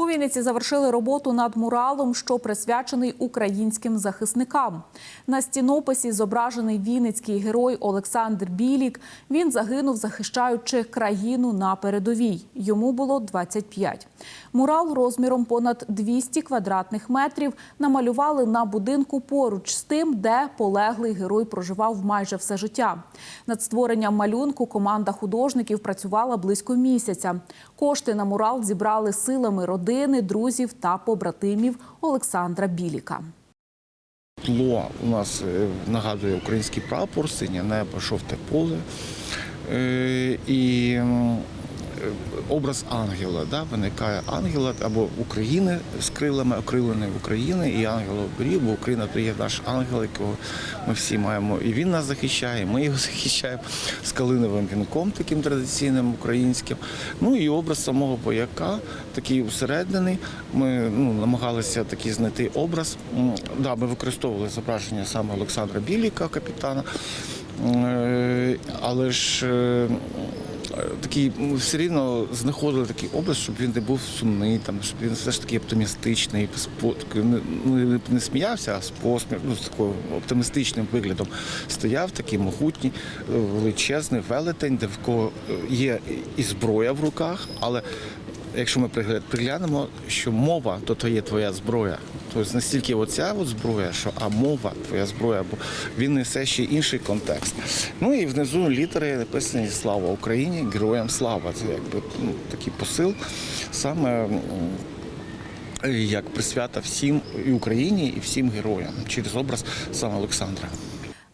У Вінниці завершили роботу над муралом, що присвячений українським захисникам. На стінописі зображений вінницький герой Олександр Білік. Він загинув, захищаючи країну на передовій. Йому було 25. Мурал розміром понад 200 квадратних метрів намалювали на будинку поруч з тим, де полеглий герой проживав майже все життя. Над створенням малюнку команда художників працювала близько місяця. Кошти на мурал зібрали силами родини, друзів та побратимів Олександра Біліка. Тло у нас е, нагадує український прапор, синє небо, шовте поле. Е, І образ ангела, да, виникає ангела або України з крилами, окриленої України, і ангела оберіг, бо Україна то є наш ангел, якого ми всі маємо. І він нас захищає, ми його захищаємо з калиновим вінком, таким традиційним українським. Ну і образ самого бояка, такий усереднений. Ми ну, намагалися такий знайти образ. Да, ми використовували зображення саме Олександра Біліка, капітана. Е, Але ж е, такий все рівно знаходили такий образ, щоб він не був сумний, там щоб він все ж таки оптимістичний, не, ну, не сміявся, а з посміх, ну, з такою оптимістичним виглядом стояв, такий могутній, е, величезний велетень, де в кого е, є і зброя в руках, але якщо ми приглянемо, що мова, то то є твоя зброя. Тобто настільки оця от зброя, що а мова твоя зброя, бо він несе ще інший контекст. Ну і внизу літери написані Слава Україні, героям слава. Це якби ну, такий посил саме. Як присвята всім і Україні, і всім героям через образ саме Олександра.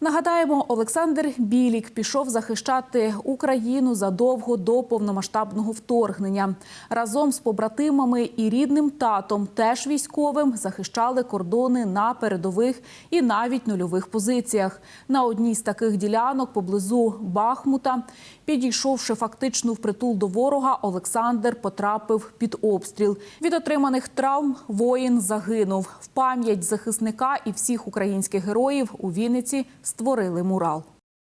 Нагадаємо, Олександр Білік пішов захищати Україну задовго до повномасштабного вторгнення. Разом з побратимами і рідним татом, теж військовим, захищали кордони на передових і навіть нульових позиціях. На одній з таких ділянок поблизу Бахмута, підійшовши фактично впритул до ворога, Олександр потрапив під обстріл. Від отриманих травм воїн загинув. В пам'ять захисника і всіх українських героїв у Вінниці створили мурал.